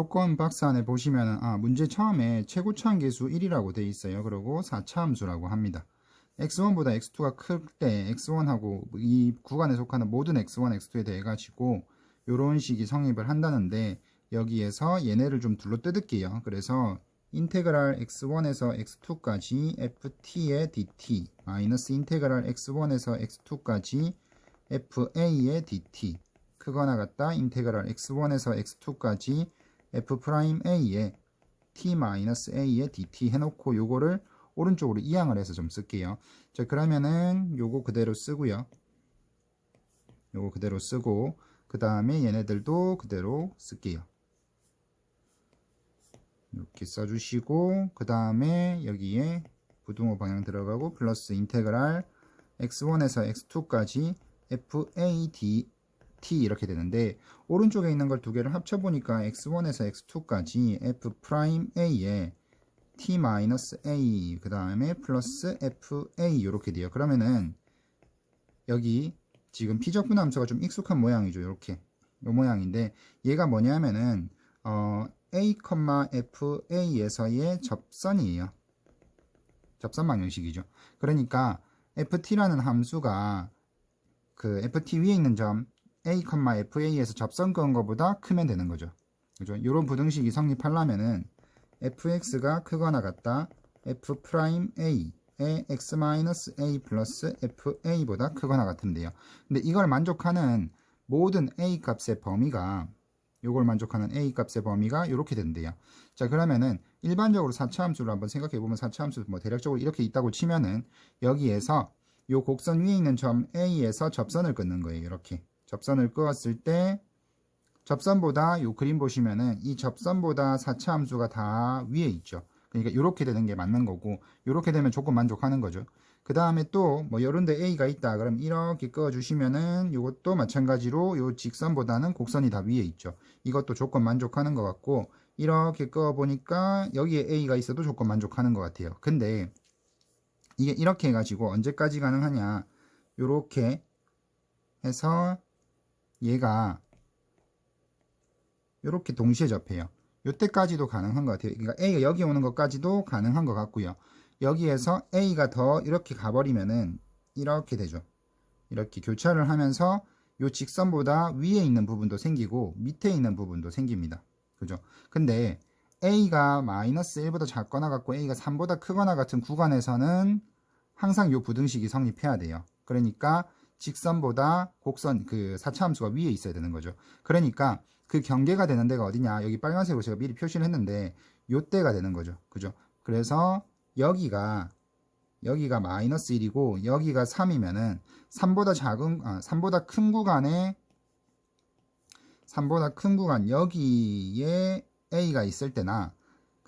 조건 박스 안에 보시면은 아 문제 처음에 최고차항 계수 1이라고 돼 있어요. 그리고 4차 함수라고 합니다. x1보다 x2가 클 때 x1하고 이 구간에 속하는 모든 x1, x2에 대해 가지고 요런 식이 성립을 한다는데 여기에서 얘네를 좀 둘러 뜯을게요. 그래서 인테그랄 x1에서 x2까지 ft의 dt 마이너스 인테그랄 x1에서 x2까지 fa의 dt 크거나 같다 인테그랄 x1에서 x2까지 f'a의 t-a의 dt 해놓고 요거를 오른쪽으로 이항을 해서 좀 쓸게요. 자 그러면은 요거 그대로 쓰고요. 요거 그대로 쓰고 그 다음에 얘네들도 그대로 쓸게요. 이렇게 써주시고 그 다음에 여기에 부등호 방향 들어가고 플러스 인테그랄 x1에서 x2까지 FAD T 이렇게 되는데 오른쪽에 있는 걸 두 개를 합쳐보니까 x1에서 x2까지 F'A에 T-A 그 다음에 플러스 FA 이렇게 돼요. 그러면은 여기 지금 피적분 함수가 좀 익숙한 모양이죠. 이렇게 요 모양인데 얘가 뭐냐면은 어, A, FA에서의 접선이에요. 접선 방정식이죠. 그러니까 ft라는 함수가 그 ft 위에 있는 점 a, fa에서 접선 그은 것보다 크면 되는 거죠. 그죠? 이런 부등식이 성립하려면은 fx가 크거나 같다 f'a의 x-a 플러스 fa보다 크거나 돼요. 근데 이걸 만족하는 모든 a 값의 범위가 요걸 만족하는 a 값의 범위가 이렇게 된대요. 자 그러면은 일반적으로 4차 함수를 한번 생각해 보면 4차 함수 뭐 대략적으로 이렇게 있다고 치면은 여기에서 요 곡선 위에 있는 점 A에서 접선을 끊는 거예요. 이렇게 접선을 끄었을 때 접선보다 요 그림 보시면은 이 접선보다 4차 함수가 다 위에 있죠. 그러니까 이렇게 되는 게 맞는 거고 이렇게 되면 조건 만족하는 거죠. 그 다음에 또뭐 이런데 A가 있다. 그럼 이렇게 그어 주시면은 이것도 마찬가지로 요 직선보다는 곡선이 다 위에 있죠. 이것도 조건 만족하는 것 같고 이렇게 그어 보니까 여기에 A가 있어도 조건 만족하는 것 같아요. 근데 이게 이렇게 해가지고 언제까지 가능하냐 요렇게 해서 얘가 요렇게 동시에 접해요. 요때까지도 가능한 것 같아요. 그러니까 A가 여기 오는 것까지도 가능한 것 같고요. 여기에서 A가 더 이렇게 가버리면은 이렇게 되죠. 이렇게 교차를 하면서 요 직선보다 위에 있는 부분도 생기고 밑에 있는 부분도 생깁니다. 그죠? 근데 A가 마이너스 1보다 작거나 같고 A가 3보다 크거나 같은 구간에서는 항상 요 부등식이 성립해야 돼요. 그러니까 직선보다 곡선 그 4차 함수가 위에 있어야 되는 거죠. 그러니까 그 경계가 되는 데가 어디냐 여기 빨간색으로 제가 미리 표시를 했는데 요때가 되는 거죠. 그죠? 그래서 여기가 여기가 마이너스 1이고 여기가 3이면은 3보다 작은 아, 3보다 큰 구간에 3보다 큰 구간 여기에 a가 있을 때나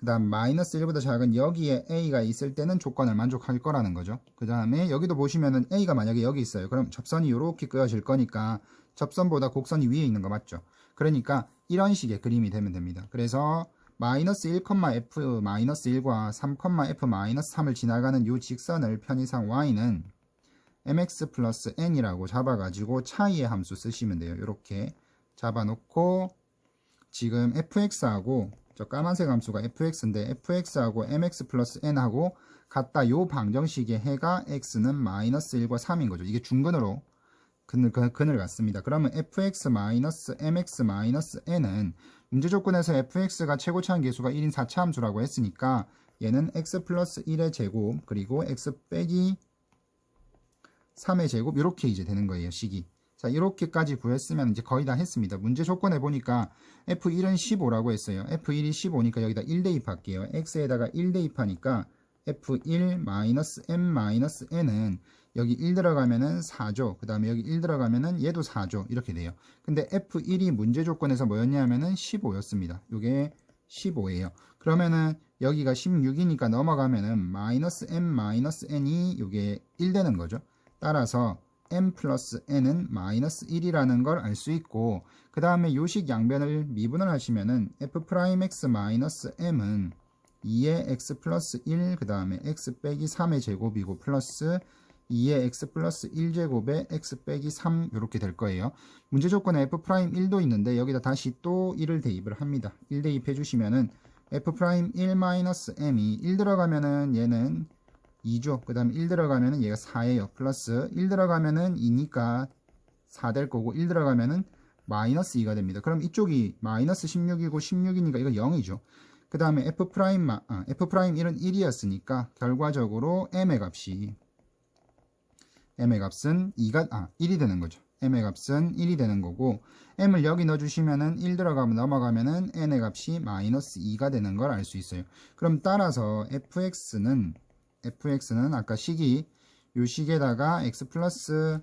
그 다음 마이너스 1보다 작은 여기에 a가 있을 때는 조건을 만족할 거라는 거죠. 그 다음에 여기도 보시면은 a가 만약에 여기 있어요. 그럼 접선이 이렇게 그어질 거니까 접선보다 곡선이 위에 있는 거 맞죠? 그러니까 이런 식의 그림이 되면 됩니다. 그래서 마이너스 1,f 마이너스 1과 3,f 마이너스 3을 지나가는 이 직선을 편의상 y는 mx 플러스 n이라고 잡아가지고 차이의 함수 쓰시면 돼요. 이렇게 잡아놓고 지금 fx하고 저 까만색 함수가 fx인데 fx하고 mx 플러스 n하고 같다 요 방정식의 해가 x는 마이너스 1과 3인 거죠. 이게 중근으로 근을, 근을 갖습니다. 그러면 fx 마이너스 mx 마이너스 n은 문제 조건에서 fx가 최고차항 계수가 1인 4차 함수라고 했으니까 얘는 x 플러스 1의 제곱 그리고 x 빼기 3의 제곱 이렇게 이제 되는 거예요. 식이. 자, 이렇게까지 구했으면 이제 거의 다 했습니다. 문제 조건에 보니까 F1은 15라고 했어요. F1이 15니까 여기다 1 대입할게요. X에다가 1 대입하니까 F1-M-N은 여기 1 들어가면은 4죠. 그 다음에 여기 1 들어가면은 얘도 4죠. 이렇게 돼요. 근데 F1이 문제 조건에서 뭐였냐면은 15였습니다. 이게 15예요. 그러면은 여기가 16이니까 넘어가면은 마이너스 M 마이너스 N이 이게 1 되는 거죠. 따라서 m 플러스 n은 마이너스 1이라는 걸 알 수 있고 그 다음에 요식 양변을 미분을 하시면은 f 프라임 x 마이너스 m은 2의 x 플러스 1 그 다음에 x 빼기 3의 제곱이고 플러스 2의 x 플러스 1제곱에 x 빼기 3 이렇게 될 거예요. 문제 조건에 f 프라임 1도 있는데 여기다 다시 또 1을 대입을 합니다. 1 대입해 주시면은 f 프라임 1 마이너스 m이 1 들어가면은 얘는 2죠. 그 다음에 1 들어가면은 얘가 4예요. 플러스 1 들어가면은 2니까 4 될 거고 1 들어가면은 마이너스 2가 됩니다. 그럼 이쪽이 마이너스 16이고 16이니까 이거 0이죠. 그 다음에 f 프라임 마, 아, f 프라임 1은 1이었으니까 결과적으로 m의 값이 m의 값은 2가 아 1이 되는 거죠. m의 값은 1이 되는 거고 m을 여기 넣어주시면은 1 들어가면 넘어가면은 n의 값이 마이너스 2가 되는 걸 알 수 있어요. 그럼 따라서 fx는 fx는 아까 식이 요 식에다가 x 플러스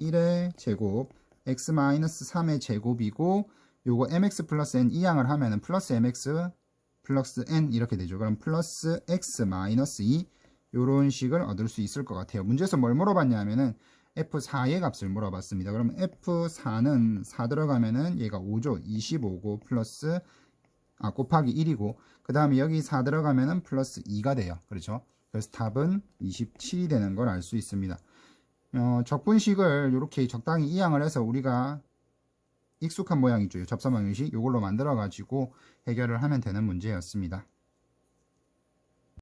1의 제곱 x 마이너스 3의 제곱이고 요거 mx 플러스 n 이항을 하면은 플러스 mx 플러스 n 이렇게 되죠. 그럼 플러스 x 마이너스 2 요런 식을 얻을 수 있을 것 같아요. 문제에서 뭘 물어봤냐면은 F4의 값을 물어봤습니다. 그럼 F4는 4 들어가면은 얘가 5죠. 25고 플러스 아 곱하기 1이고 그 다음에 여기 4 들어가면은 플러스 2가 돼요. 그렇죠? 그래서 답은 27이 되는 걸 알 수 있습니다. 어, 적분식을 이렇게 적당히 이항을 해서 우리가 익숙한 모양이죠. 접선 방정식 이걸로 만들어 가지고 해결을 하면 되는 문제였습니다.